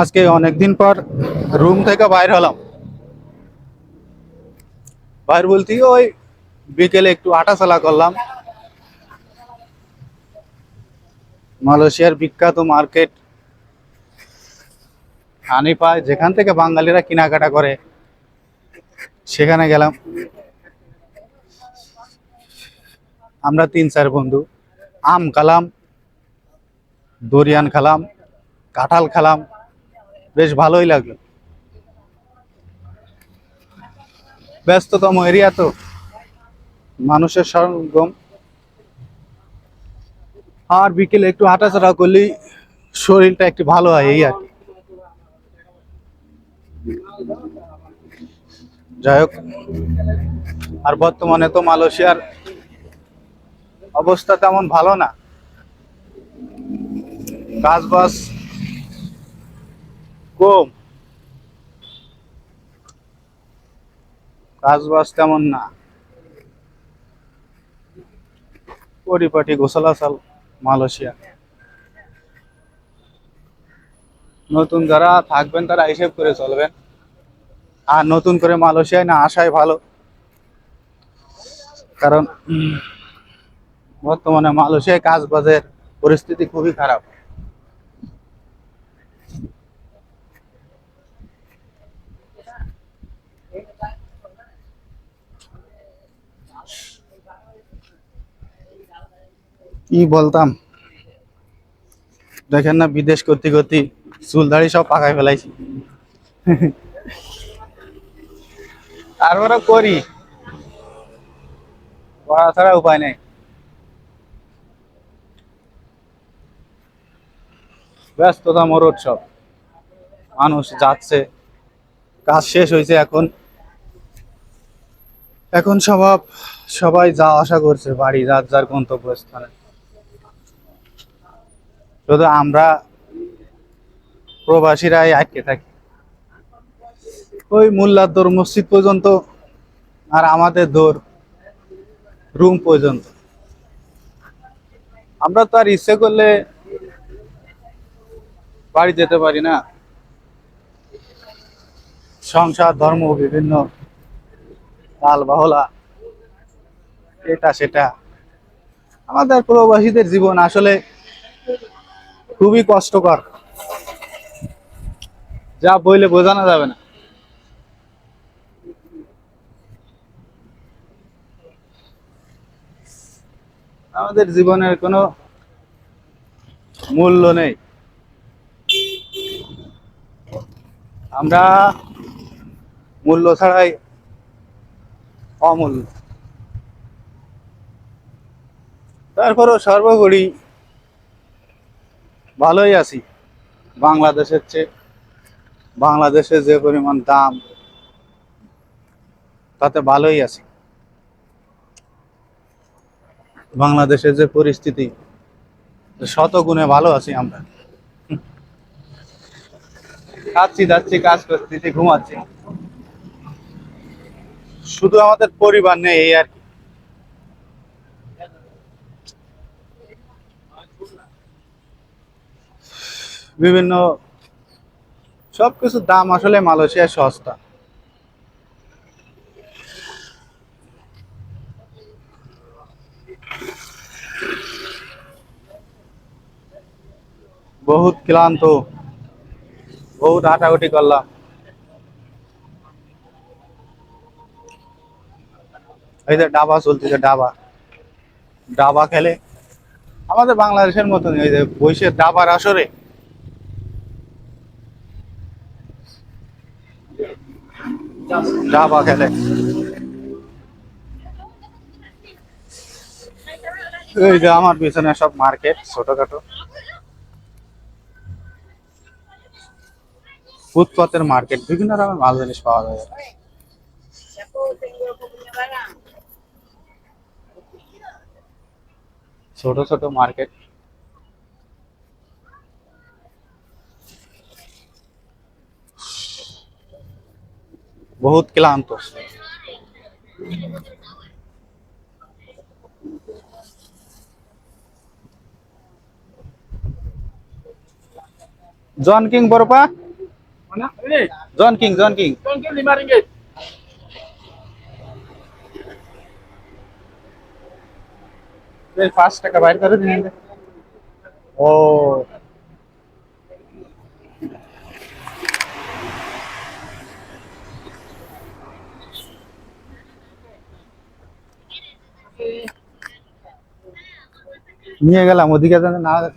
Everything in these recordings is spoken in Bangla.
আজকে অনেকদিন পর রুম থেকে বাইর হলাম। বাইর বলতে ওই বিকেলে একটু হাঁটাচলা করলাম। মালয়েশিয়ার বিখ্যাত মার্কেট হানিপায় যেখান থেকে বাঙালিরা কেনাকাটা করে, সেখানে গেলাম। আমরা তিন চার বন্ধু, আম খালাম, দরিয়ান খালাম, কাঁঠাল খালাম। বেশ ভালোই লাগল। ব্যস্ততম এরিয়া তো। মানুষের সরগম আর বিকেলে একটু হাঁটাচলা করলেই শরীরটা একটু ভালো হয় এই আর। যাই হোক, আর বর্তমানে তো মালয়েশিয়ার অবস্থা তেমন ভালো না। কাজ বাস কম কাজ বাস তেমন না। পরিপাটি গোসলাসাল, মালয়েশিয়া। নতুন যারা থাকবেন তারা হিসেব করে চলবেন। আর নতুন করে মালয়েশিয়ায় না আসাই ভালো। কারণ বর্তমানে মালয়েশিয়ায় কাজ বাজের পরিস্থিতি খুবই খারাপ। কি বলতাম? দেখেন না, বিদেশ করতে করতে চুল দাড়ি সব পাকায় ফেলাইছি। তারপরে করি। করা ছাড়া উপায় নেই। ব্যস্ততা, মরদ সব। মানুষ যাচ্ছে। কাজ শেষ হয়েছে এখন। এখন সবাব সবাই যা আশা করছে, বাড়ি যার যার গন্তব্যস্থানে। শুধু আমরা প্রবাসীরাই আটকে থাকি। ওই মোল্লার দৌড় মসজিদ পর্যন্ত আর আমাদের দৌড় রুম পর্যন্ত। আমরা তো আর ইচ্ছে করলে বাড়ি যেতে পারি না। সংসার, ধর্ম, বিভিন্ন লাল বাহলা, এটা, সেটা। আমাদের প্রবাসীদের জীবন আসলে খুবই কষ্টকর। যা বইলে বোঝানো যাবে না। আমাদের জীবনের কোনো মূল্য নেই। আমরা মূল্য ছাড়াই অমূল্য। তারপরও সর্বোপরি ভালোই আছি। বাংলাদেশের চেয়ে বাংলাদেশে যে পরিমাণ দাম, তাতে ভালোই আছি। বাংলাদেশের যে পরিস্থিতি শত গুণে ভালো আছি আমরা। খাচ্ছি, যাচ্ছি, কাজ করতেছি, ঘুমাচ্ছি। শুধু আমাদের পরিবার নেই, এই আর কি। বিভিন্ন সবকিছুর দাম আসলে মালয়েশিয়ায় সস্তা। বহুত ক্লান্ত, বহুত হাঁটাহুটি করলাম। এই যে ডাবা চলতেছে, ডাবা। ডাবা খেলে আমাদের বাংলাদেশের মতন এই যে বৈশে ডাবার আসরে ডাবা খেলে। এই যে আমার পিছনে সব মার্কেট, ছোটখাটো। ফুটপাতের মার্কেট, বিভিন্ন রকমের মাল জিনিস পাওয়া যায়। ছোট ছোট মার্কেট। বহুত ক্লান্ত জন কিং বরপা Mana? Ini. জন কিং জন কিং Tongkil lima ringgit. এই পাঁচ টাকা বাইর করে দিন ও নিয়ে গেলাম ওদিকে যেন না হবে।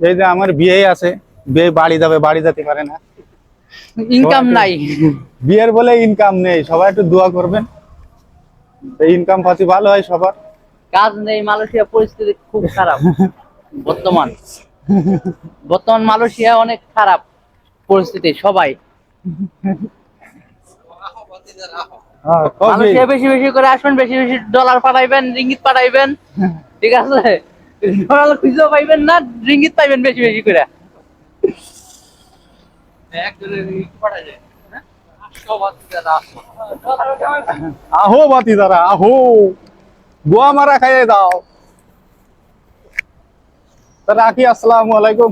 এই যে আমার বিয়ে আছে বিয়ে বাড়ি যাবে বাড়ি যেতে পারে না। ইনকাম নাই। বিয়ের বলে ইনকাম নেই সবাই একটু দোয়া করবেন। ইনকাম পাতি ভালো হয় সবার। কাজ নেই মালয়েশিয়া পরিস্থিতি খুব খারাপ। বর্তমান। বর্তমান মালয়েশিয়া অনেক খারাপ পরিস্থিতি সবাই। হ্যাঁ, বেশি বেশি করে আসবেন বেশি বেশি ডলার পাঠাইবেন রিঙ্গিত পাঠাইবেন ঠিক আছে? ডলার খুঁজেও পাইবেন না রিঙ্গিত পাইবেন বেশি বেশি করে। আহো বাতি দাদা আহো। গোয়া মারা খাইয়ে দাও। তা রাখি আসসালামু আলাইকুম।